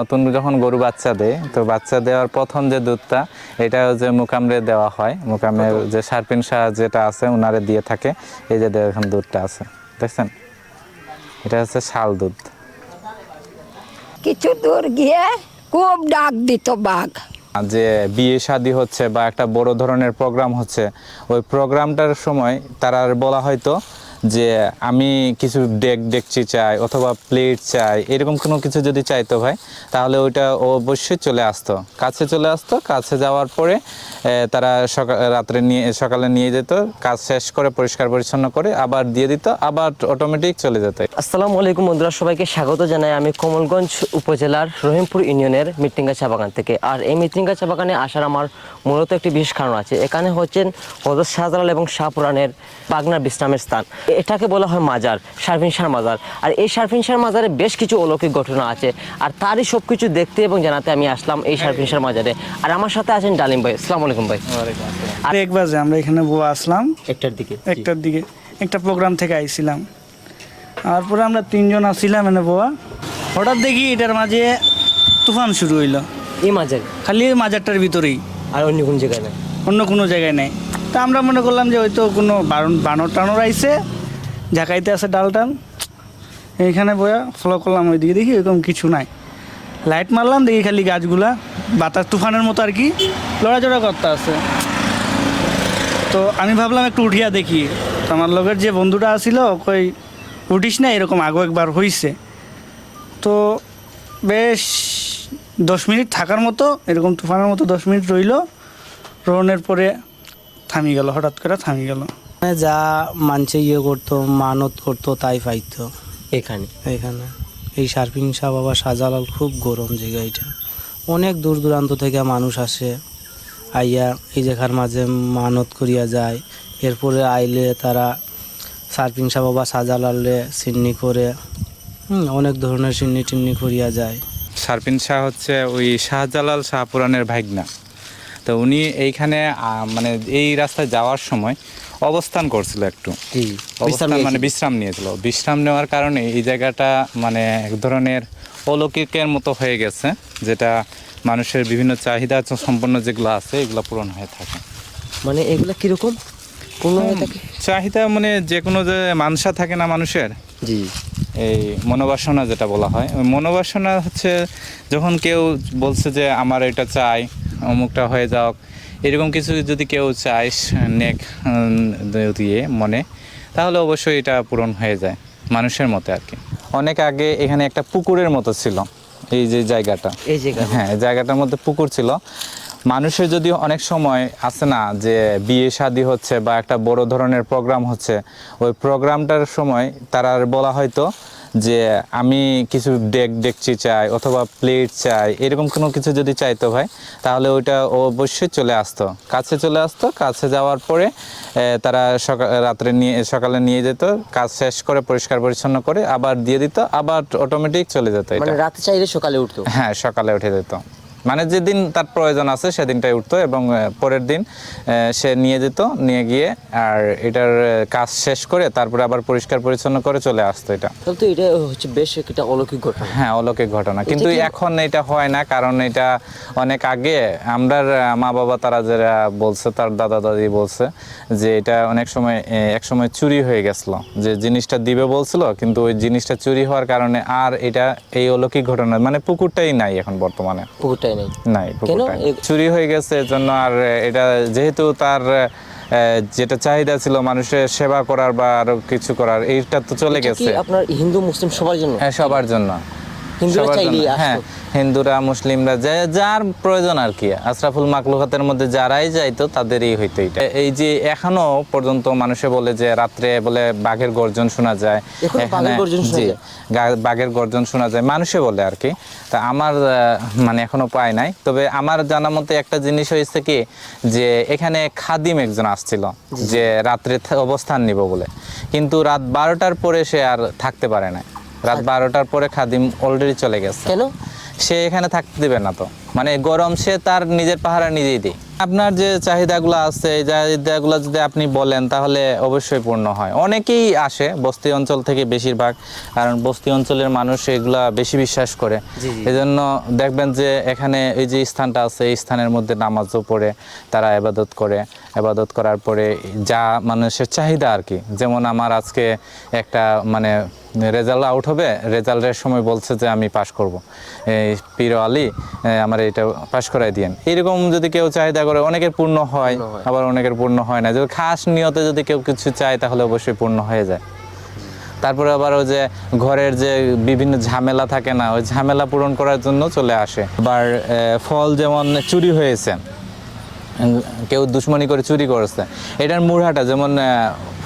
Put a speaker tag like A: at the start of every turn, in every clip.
A: নতুন যখন গরু বাচ্চা দেয় তো বাচ্চা দেওয়ার প্রথম যে দুধটা এটা যে মুকামরে দেওয়া হয়। মুকামের যে সার্পিন শাহ যেটা আছে ওনারে দিয়ে থাকে এই যে দেখেন দুধটা আছে। দেখছেন? এটা হচ্ছে শাল দুধ।
B: কিছু দূর গিয়ে খুব ডাক দিত বাঘ।
A: যে বিয়ে শাদী হচ্ছে বা একটা বড় ধরনের প্রোগ্রাম হচ্ছে ওই প্রোগ্রামটার সময় তারা বলা হয়তো যে আমি কিছু ডেক ডেকচি চাই অথবা প্লেট চাই, এরকম কোনো কিছু যদি চাইতো ভাই, তাহলে ওইটা অবশ্যই চলে আসতো। কাছে চলে আসতো, কাছে যাওয়ার পরে তারা সকাল, রাত্রে নিয়ে, সকালে নিয়ে যেত, কাজ শেষ করে পরিষ্কার পরিচ্ছন্ন করে আবার দিয়ে দিত, আবার অটোমেটিক চলে যেত।
C: আসসালামু আলাইকুম বন্ধুরা, সবাইকে স্বাগত জানাই আমি কমলগঞ্জ উপজেলার রহিমপুর ইউনিয়নের মৃত্যুঙ্গা চা বাগান থেকে। আর এই মৃত্যুঙ্গা চা বাগানে আসার আমার মূলত একটি বিশেষ কারণ আছে, এখানে হচ্ছেন হজরত শাহজালাল এবং শাহপুরানের পাগনার বিশ্রামের স্থান। এটাকে বলা হয় মাজার শারফিন শাহ মাজার। আর এই শারফিন শাহ মাজারে বেশ কিছু অলৌকিক ঘটনা আছে। আর তারই সব কিছু দেখতে এবং জানাতে আমি আসলাম এই শারফিন শাহ মাজারে। আর আমার সাথে আছেন ডালিম ভাই। আসসালামু আলাইকুম ভাই।
D: আর এক বাজে আমরা এখানে বউ আসলাম।
C: একটার দিকে।
D: একটার দিকে। একটা প্রোগ্রাম থেকে আইছিলাম। তারপরে আমরা তিনজন আসছিলাম এনে বোয়া হঠাৎ দেখি এটার মাঝে তুফান শুরু হইল।
C: এই মাজার?
D: খালি এই মাজারটার ভিতরেই।
C: আর অন্য কোন জায়গায় না
D: অন্য কোনো জায়গায় নেই। তা আমরা মনে করলাম যে হয়তো কোনো বানর টানর আইছে। ঝাঁকাইতে আছে ডাল টান। এইখানে বয়া ফলো করলাম ওইদিকে, দেখি এরকম কিছু নাই। লাইট মারলাম, দেখি খালি গাছগুলা, বাতাস তুফানের মতো আর কি। লড়াচড়া করতে আছে। তো আমি ভাবলাম একটু উঠিয়া দেখি। তো আমার লগের যে বন্ধুটা আসিল কই, উঠিস না, এরকম আগো একবার হইছে। তো বেশ দশ মিনিট থাকার মতো, এরকম তুফানের মতো দশ মিনিট রইল। রোহনের পরে থামি গেল, হঠাৎ করে থামি গেল।
E: যা মানছে ইয়ে করতো মানত করতো তাই পাইতো।
C: এখানে?
E: এখানে। এই শার্পিং শাহ বাবা শাহজালাল খুব গরম জায়গা এটা। অনেক দূর দূরান্ত থেকে মানুষ আসে। আইয়া এই জায়গার মাঝে মানত করিয়া যায়। এরপরে আইলে তারা শার্পিং শাহ বাবা শাহজালালে সিন্নি করে অনেক ধরনের সিন্নি টিন্নি করিয়া যায়।
A: শারপিন শাহ হচ্ছে ওই শাহজালাল শাহপুরানের ভাগনা। তো উনি এইখানে মানে এই রাস্তায় যাওয়ার সময় অবস্থান করছিল একটু। অবস্থান মানে বিশ্রাম নিয়েছিল। বিশ্রাম নেওয়ার কারণে এই জায়গাটা মানে এক ধরনের অলৌকিকের মতো হয়ে গেছে যেটা মানুষের বিভিন্ন চাহিদা সম্পন্ন যেগুলো আছে এগুলো পূরণ হয়ে থাকে।
C: মানে এগুলা কীরকম?
A: চাহিদা মানে যে কোনো যে মানসা থাকে না মানুষের
C: জি।
A: এই মনোবাসনা যেটা বলা হয় মনোবাসনা হচ্ছে যখন কেউ বলছে যে আমার এটা চাই অমুকটা হয়ে যাওক এরকম কিছু যদি কেউ চায় নেক দিয়ে মনে তাহলে অবশ্যই এটা পূরণ হয়ে যায় মানুষের মতে আর কি। অনেক আগে এখানে একটা পুকুরের মতো ছিল এই যে জায়গাটা।
C: এই জায়গা
A: হ্যাঁ জায়গাটার মধ্যে পুকুর ছিল। মানুষের যদি অনেক সময় আছে না যে বিয়ে শাদী হচ্ছে বা একটা বড় ধরনের প্রোগ্রাম হচ্ছে ওই প্রোগ্রামটার সময় তারা বলা হয়তো যে আমি কিছু ডেক ডেকচি চাই অথবা প্লেট চাই এরকম কোনো কিছু যদি চাইতো ভাই তাহলে ওইটা অবশ্যই চলে আসতো। কাছে চলে আসতো কাছে যাওয়ার পরে তারা সকাল রাত্রে নিয়ে সকালে নিয়ে যেত কাজ শেষ করে পরিষ্কার পরিচ্ছন্ন করে আবার দিয়ে দিত আবার অটোমেটিক চলে যেত
C: মানে রাতে চাইলে সকালে উঠতো?
A: হ্যাঁ সকালে উঠে যেত। মানে যেদিন তার প্রয়োজন আছে সেদিনটাই উঠতো এবং পরের দিন সে নিয়ে যেত নিয়ে গিয়ে আর এটার কাজ শেষ করে তারপরে আবার পরিষ্কার পরিচ্ছন্ন করে চলে আসতো এটা।
C: তো এটা হচ্ছে বেশ একটা অলৌকিক ঘটনা।
A: হ্যাঁ অলৌকিক ঘটনা। কিন্তু এখন এটা হয় না কারণ এটা অনেক আগে আমরার মা বাবা তারা যারা বলছে তার দাদা দাদি বলছে যে এটা অনেক সময় এক সময় চুরি হয়ে গেছিল। যে জিনিসটা দিবে বলছিল কিন্তু ওই জিনিসটা চুরি হওয়ার কারণে আর এটা এই অলৌকিক ঘটনা মানে পুকুরটাই নাই এখন বর্তমানে।
C: পুকুরটাই নেই এ-
A: চুরি হয়ে গেছে এজন্য জন্য আর এটা যেহেতু তার যেটা চাহিদা ছিল মানুষের সেবা করার বা আরও কিছু করার এইটা তো চলে গেছে।
C: আপনার হিন্দু মুসলিম সবার জন্য?
A: হ্যাঁ সবার জন্য।
C: হিন্দুরা চাইলেই
A: হ্যাঁ হিন্দুরা মুসলিমরা যে যার প্রয়োজন আর কি। আশরাফুল মাকলুকাতের মধ্যে যারাই যাইতো তাদেরই হইতো এটা। এই যে এখনও পর্যন্ত মানুষে বলে যে রাত্রে বলে বাঘের গর্জন শোনা যায়
C: এখানে- গর্জন শোনা
A: জি,
C: যায়?
A: বাঘের গর্জন শোনা যায় মানুষে বলে আর কি। তা আমার মানে এখনও পাই নাই। তবে আমার জানা মতে একটা জিনিস হয়েছে কি যে এখানে খাদিম একজন আসছিল যে রাত্রে অবস্থান নিব বলে। কিন্তু রাত বারোটার পরে সে আর থাকতে পারে না রাত বারোটার পরে খাদিম অলরেডি চলে গেছে।
C: কেন?
A: সে এখানে থাকতে দেবে না তো। মানে গরম সে তার নিজের পাহারা নিজেই দেয় আপনার যে চাহিদাগুলো আছে এই চাহিদাগুলো যদি আপনি বলেন তাহলে অবশ্যই পূর্ণ হয়। অনেকেই আসে বস্তি অঞ্চল থেকে বেশিরভাগ কারণ বস্তি অঞ্চলের মানুষ এগুলা বেশি বিশ্বাস করে।
C: জি, জি।
A: এই জন্য দেখবেন যে এখানে এই যে স্থানটা আছে এই স্থানের মধ্যে নামাজও পড়ে তারা আবাদত করে। আবাদত করার পরে যা মানুষের চাহিদা আর কি। যেমন আমার আজকে একটা মানে রেজাল্ট আউট হবে। রেজাল্টের সময় বলছে যে আমি পাশ করব। এই পিরো আলী আমার এটা পাশ করাই দিয়েন। এরকম যদি কেউ চাহিদা করে অনেকের পূর্ণ হয় আবার অনেকের পূর্ণ হয় না। যদি খাস নিয়তে যদি কেউ কিছু চায় তাহলে অবশ্যই পূর্ণ হয়ে যায়। তারপরে আবার ওই যে ঘরের যে বিভিন্ন ঝামেলা থাকে না ওই ঝামেলা পূরণ করার জন্য চলে আসে। আবার ফল যেমন চুরি হয়েছে কেউ দুশ্মনী করে চুরি করেছে এটার মুড়াটা যেমন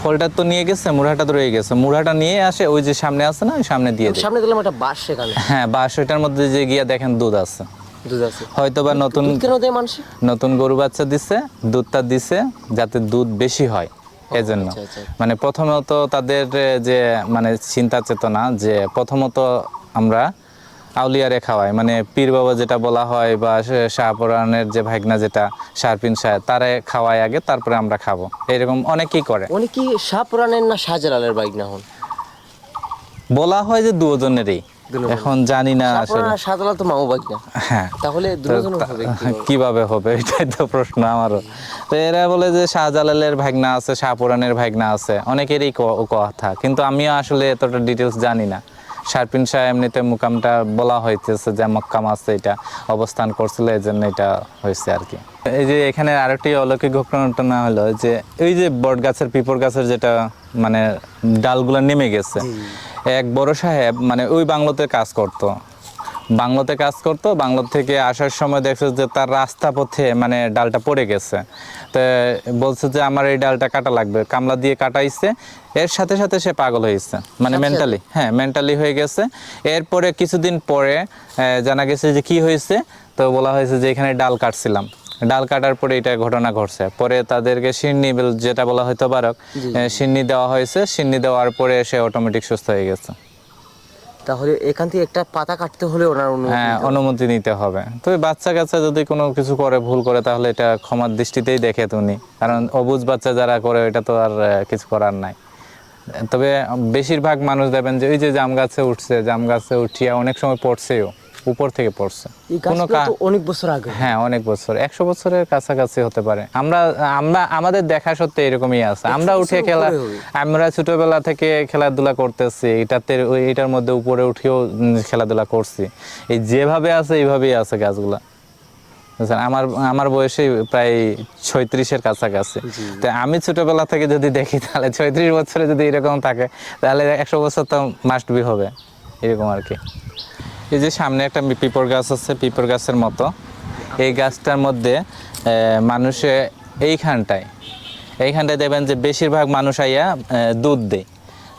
A: ফলটা তো নিয়ে গেছে মুড়াটা তো রয়ে গেছে। মুড়াটা নিয়ে আসে ওই যে সামনে আছে না ওই সামনে দিয়ে
C: সামনে দিলাম একটা বাস সেখানে
A: হ্যাঁ বা সেটার মধ্যে যে গিয়ে দেখেন দুধ আছে।
C: দুধ আছে।
A: হয়তো বা নতুন নতুন গরু বাচ্চা দিছে দুধটা দিছে যাতে দুধ বেশি হয় এজন্য।
C: আচ্ছা, আচ্ছা।
A: মানে প্রথমত তাদের যে মানে চিন্তা চেতনা যে প্রথমত আমরা আউলিয়ারে খাওয়াই মানে পীর বাবা যেটা বলা হয় বা শাহপুরাণের যে ভাগনা যেটা শারপিন সাহেব তারে খাওয়াই আগে তারপরে আমরা খাব। এরকম অনেকেই করে।
C: উনি কি শাহপুরানের না শাহজালালের বাইক না হন?
A: বলা হয় যে দুজনেরই। এখন জানি না আসলে।
C: শাহজালাল তো মামু বাইক না
A: হ্যাঁ।
C: তাহলে কীভাবে?
A: হবে? এটাই তো প্রশ্ন আমারও। তো এরা বলে যে শাহজালালের ভাগনা আছে শাহপুরানের ভাগনা আছে। অনেকেরই কথা। কিন্তু আমিও আসলে এতটা ডিটেলস জানি না। শারপিন শাহ এমনিতে মুকামটা বলা হইতেছে যে মক্কাম আছে এটা অবস্থান করছিল এই জন্য এটা হয়েছে আর কি। এই যে এখানে আরেকটি অলৌকিক ঘটনা হলো যে এই যে বট গাছের পিপর গাছের যেটা মানে ডালগুলো নেমে গেছে। এক বড় সাহেব মানে ওই বাংলোতে কাজ করতো। বাংলোতে কাজ করতো বাংলো থেকে আসার সময় দেখছে যে তার রাস্তা পথে মানে ডালটা পড়ে গেছে। তো বলছে যে আমার এই ডালটা কাটা লাগবে কামলা দিয়ে কাটাইছে এর সাথে সাথে সে পাগল হয়েছে মানে মেন্টালি হ্যাঁ মেন্টালি হয়ে গেছে। এরপরে কিছুদিন পরে জানা গেছে যে কি হয়েছে তো বলা হয়েছে যে এখানে ডাল কাটছিলাম। ডাল কাটার পরে এটা ঘটনা ঘটছে। পরে তাদেরকে সিন্নি যেটা বলা হয়তো পারক সিন্নি দেওয়া হয়েছে সিন্নি দেওয়ার পরে সে অটোমেটিক সুস্থ হয়ে গেছে।
C: তাহলে এখান থেকে একটা পাতা কাটতে হলে ওনার অনুমতি
A: হ্যাঁ
C: নিতে হবে।
A: অনুমতি নিতে হবে। তবে বাচ্চা কাচ্চা যদি কোনো কিছু করে ভুল করে তাহলে এটা ক্ষমার দৃষ্টিতেই দেখে তুমি কারণ অবুজ বাচ্চা যারা করে এটা তো আর কিছু করার নাই। তবে বেশিরভাগ মানুষ দেখবেন যে ওই যে জাম গাছে উঠছে জাম গাছে উঠিয়া অনেক সময় পড়ছেও। উপর থেকে পড়ছে। কোনো
C: অনেক বছর আগে।
A: হ্যাঁ অনেক বছর। একশো বছরের কাছাকাছি হতে পারে। আমরা আমরা আমাদের দেখা সত্ত্বে এরকমই আছে। আমরা উঠে খেলা আমরা ছোটবেলা থেকে খেলাধুলা করতেছি। এটাতে ওই এটার মধ্যে উপরে উঠেও খেলাধুলা করছি। এই যেভাবে আছে এইভাবেই আছে গাছগুলা। আমার আমার বয়সে প্রায় ছয়ত্রিশের কাছাকাছি। তো আমি ছোটবেলা থেকে যদি দেখি তাহলে ছয়ত্রিশ বছরে যদি এরকম থাকে তাহলে একশো বছর তো মাস্ট বি হবে। এরকম আর কি। এই যে সামনে একটা পিপর গাছ আছে, পিপর গাছের মতো। এই গাছটার মধ্যে মানুষে এইখানটায় এইখানটায় দেখবেন যে বেশিরভাগ মানুষ আইয়া দুধ দেয়।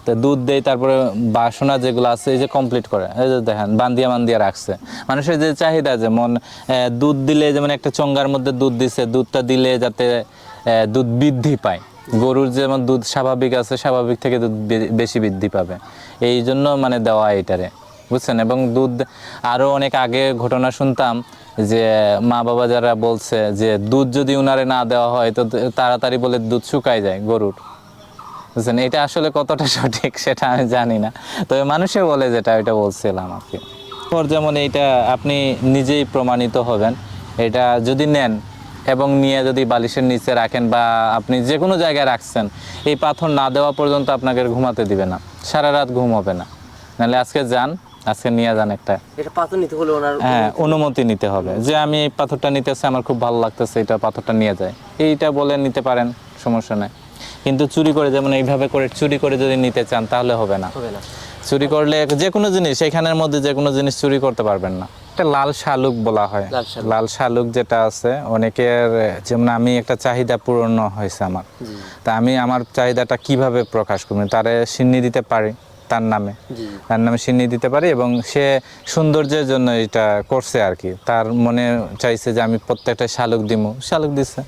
A: তো দুধ দেয়, তারপরে বাসনা যেগুলো আছে, এই যে কমপ্লিট করে। এই যে দেখেন বান্দিয়া বান্দিয়া রাখছে। মানুষের যে চাহিদা যেমন দুধ দিলে যেমন একটা চঙ্গার মধ্যে দুধ দিছে, দুধটা দিলে যাতে দুধ বৃদ্ধি পায়। গরুর যেমন দুধ স্বাভাবিক আছে, স্বাভাবিক থেকে দুধ বেশি বৃদ্ধি পাবে। এই জন্য মানে দেওয়া এটারে। বুঝছেন? এবং দুধ আরও অনেক আগে ঘটনা শুনতাম যে মা বাবা যারা বলছে যে দুধ যদি উনারে না দেওয়া হয়, তো তাড়াতাড়ি বলে দুধ শুকায় যায় গরুর। বুঝছেন? এটা আসলে কতটা সঠিক সেটা আমি জানি না। তবে মানুষে বলে যেটা, ওইটা বলছিলাম আর কি। যেমন এইটা আপনি নিজেই প্রমাণিত হবেন। এটা যদি নেন এবং নিয়ে যদি বালিশের নিচে রাখেন বা আপনি যে কোনো জায়গায় রাখছেন, এই পাথর না দেওয়া পর্যন্ত আপনাকে ঘুমাতে দিবে না। সারা রাত ঘুম হবে না। নাহলে আজকে যান আজকে নিয়ে যান একটা।
C: এটা পাতা নিতে হলে ওনার
A: হ্যাঁ অনুমতি। নিতে হবে। যে আমি এই পাথরটা নিতেছি আমার খুব ভালো লাগতেছে এটা পাথরটা নিয়ে যায়। এইটা বলে নিতে পারেন সমস্যা নাই। কিন্তু চুরি করে যেমন এইভাবে করে চুরি করে যদি নিতে চান তাহলে হবে না।
C: হবে না।
A: চুরি করলে যে কোনো জিনিস এখানের মধ্যে যে কোনো জিনিস চুরি করতে পারবেন না। একটা লাল শালুক বলা হয়।
C: লাল শালুক।
A: লাল শালুক যেটা আছে অনেকের যেমন আমি একটা চাহিদা পূরণ হয়েছে আমার। তা আমি আমার চাহিদাটা কীভাবে প্রকাশ করব? তারে সিন্নি দিতে পারি। তার নামে। তার নামে সিন্নি দিতে পারি এবং সে সৌন্দর্যের জন্য এটা করছে আর কি। তার মনে চাইছে যে আমি প্রত্যেকটা শালুক দিমু। শালুক দিছে।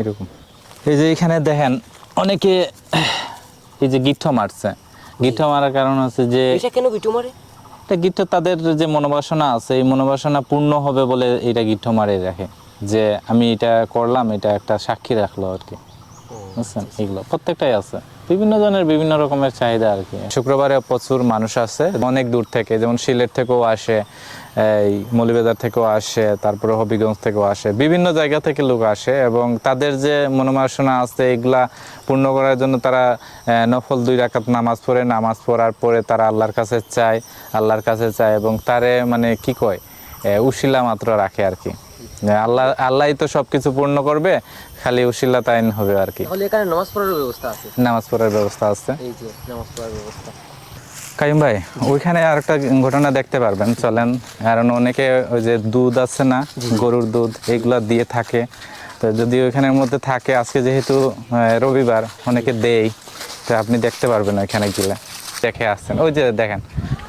A: এরকম। এই যে এখানে দেখেন অনেকে এই যে গিঠ্ঠ মারছে। গিঠ্ঠ মারার কারণ হচ্ছে যে
C: কেন মারে?
A: এটা গিঠ্ঠ তাদের যে মনোবাসনা আছে এই মনোবাসনা পূর্ণ হবে বলে এটা গিঠ্ঠ মারে রাখে। যে আমি এটা করলাম এটা একটা সাক্ষী রাখল আর কি। বুঝছেন? এগুলো প্রত্যেকটাই আছে। বিভিন্ন জনের বিভিন্ন রকমের চাহিদা আর কি। শুক্রবারে প্রচুর মানুষ আছে, অনেক দূর থেকে, যেমন সিলেট থেকেও আসে, এই মৌলিবাজার থেকেও আসে, তারপরে হবিগঞ্জ থেকেও আসে, বিভিন্ন জায়গা থেকে লোক আসে এবং তাদের যে মনোবাসনা আছে, এগুলা পূর্ণ করার জন্য তারা নফল দুই রাকাত নামাজ পড়ে, নামাজ পড়ার পরে তারা আল্লাহর কাছে চায়, আল্লাহর কাছে চায় এবং তারে মানে কি কয় উশিলা মাত্র রাখে আর কি। আল্লাহ আল্লাহই তো সবকিছু পূর্ণ করবে খালি উশিলা তাইন হবে আর কি।
C: তাহলে এখানে নামাজ পড়ার ব্যবস্থা আছে?
A: নামাজ পড়ার ব্যবস্থা আছে।
C: এই যে নামাজ পড়ার ব্যবস্থা।
A: কাইম ভাই ওইখানে আর একটা ঘটনা দেখতে পারবেন চলেন। কারণ অনেকে ওই যে দুধ আছে না গরুর দুধ এগুলা দিয়ে থাকে। তো যদি ওইখানের মধ্যে থাকে আজকে যেহেতু রবিবার অনেকে দেই। তো আপনি দেখতে পারবেন ওইখানে গেলে দেখে আসছেন। ওই যে দেখেন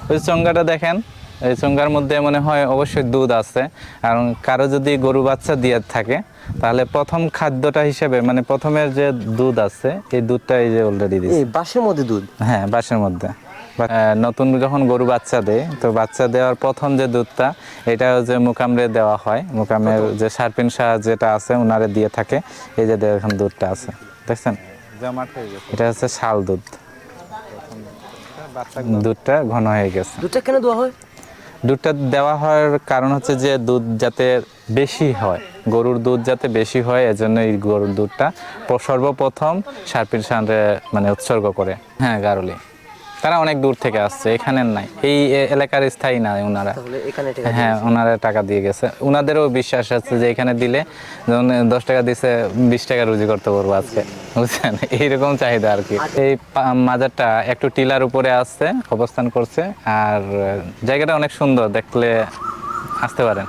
A: ওই চঙ্গাটা দেখেন এই চঙ্গার মধ্যে মনে হয় অবশ্যই দুধ আছে। কারণ কারও যদি গরু বাচ্চা দিয়ে থাকে তাহলে প্রথম খাদ্যটা হিসেবে মানে প্রথমের যে দুধ আছে এই দুধটা এই যে অলরেডি দিচ্ছে
C: এই বাঁশের মধ্যে দুধ?
A: হ্যাঁ বাসের মধ্যে। নতুন যখন গরু বাচ্চা দেয় তো বাচ্চা দেওয়ার প্রথম যে দুধটা এটা যে মুকামরে দেওয়া হয়। মুকামের যে সার্পিন শাহ যেটা আছে ওনারে দিয়ে থাকে এই যে দেখেন দুধটা আছে। দেখছেন? এটা হচ্ছে শাল দুধ। দুধটা ঘন হয়ে গেছে।
C: দুধটা কেন দেওয়া হয়?
A: দুধটা দেওয়া হওয়ার কারণ হচ্ছে যে দুধ যাতে বেশি হয়, গরুর দুধ যাতে বেশি হয়, এজন্য এই গরুর দুধটা সর্বপ্রথম সার্পির সান্ডে মানে উৎসর্গ করে। হ্যাঁ গারুলি। তারা অনেক দূর থেকে আসছে এখানের নাই। এই এলাকার স্থায়ী না ওনারা
C: এখানে
A: হ্যাঁ ওনারা টাকা দিয়ে গেছে। ওনাদেরও বিশ্বাস আছে যে এখানে দিলে যেমন দশ টাকা দিছে বিশ টাকা রুজি করতে পারব আজকে। বুঝছেন? এইরকম চাহিদা আর কি। এই মাজারটা একটু টিলার উপরে আসছে অবস্থান করছে আর জায়গাটা অনেক সুন্দর দেখলে আসতে পারেন।